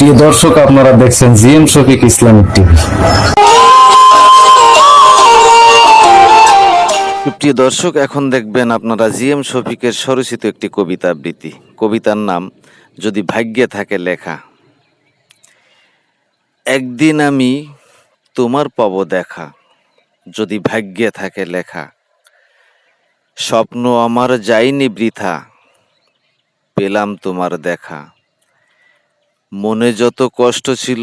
প্রিয় দর্শক, আপনারা দেখছেন জিএম শফিক ইসলামিক টিভি। প্রিয় দর্শক, এখন দেখবেন আপনারা জিএম শফিকের স্বরচিত একটি কবিতা আবৃত্তি। কবিতার নাম, যদি ভাগ্যে থাকে লেখা। একদিন আমি তোমার পাব দেখা, যদি ভাগ্যে থাকে লেখা। স্বপ্ন আমার যায়নি বৃথা, পেলাম তোমার দেখা। মনে যত কষ্ট ছিল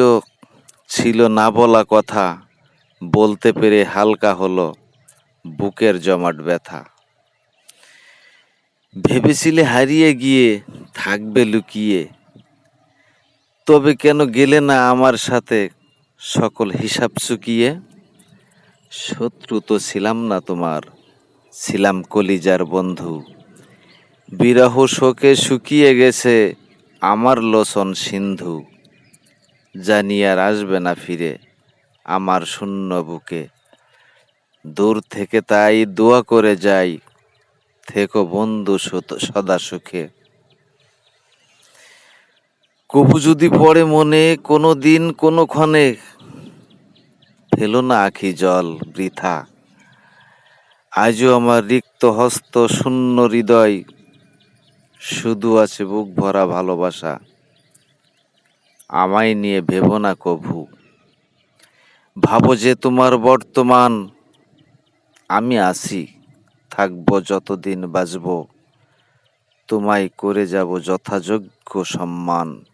ছিল না বলা কথা, বলতে পেরে হালকা হলো বুকের জমাট ব্যথা। ভেবেছিলে হারিয়ে গিয়ে থাকবে লুকিয়ে, তবে কেন গেলে না আমার সাথে সকল হিসাব চুকিয়ে? শত্রু তো ছিলাম না তোমার, ছিলাম কলিজার বন্ধু। বিরহ শোকে শুকিয়ে গেছে আমার লোচন সিন্ধু, জানি আর আসবে না ফিরে আমার শূন্য বুকে। দূর থেকে তাই দোয়া করে যাই, থেকো বন্ধু সদা সুখে। কবু যদি পড়ে মনে, কোনো দিন কোনো ক্ষণে ফেলো না আখি জল বৃথা। আজও আমার রিক্ত হস্ত শূন্য হৃদয় শুধু আছে বুক ভরা ভালোবাসা। আমায় নিয়ে ভেবো না কভু। ভাবো যে তোমার বর্তমান, আমি আছি, থাকব যতদিন বাঁচব। তোমায় করে যাব যথাযোগ্য সম্মান।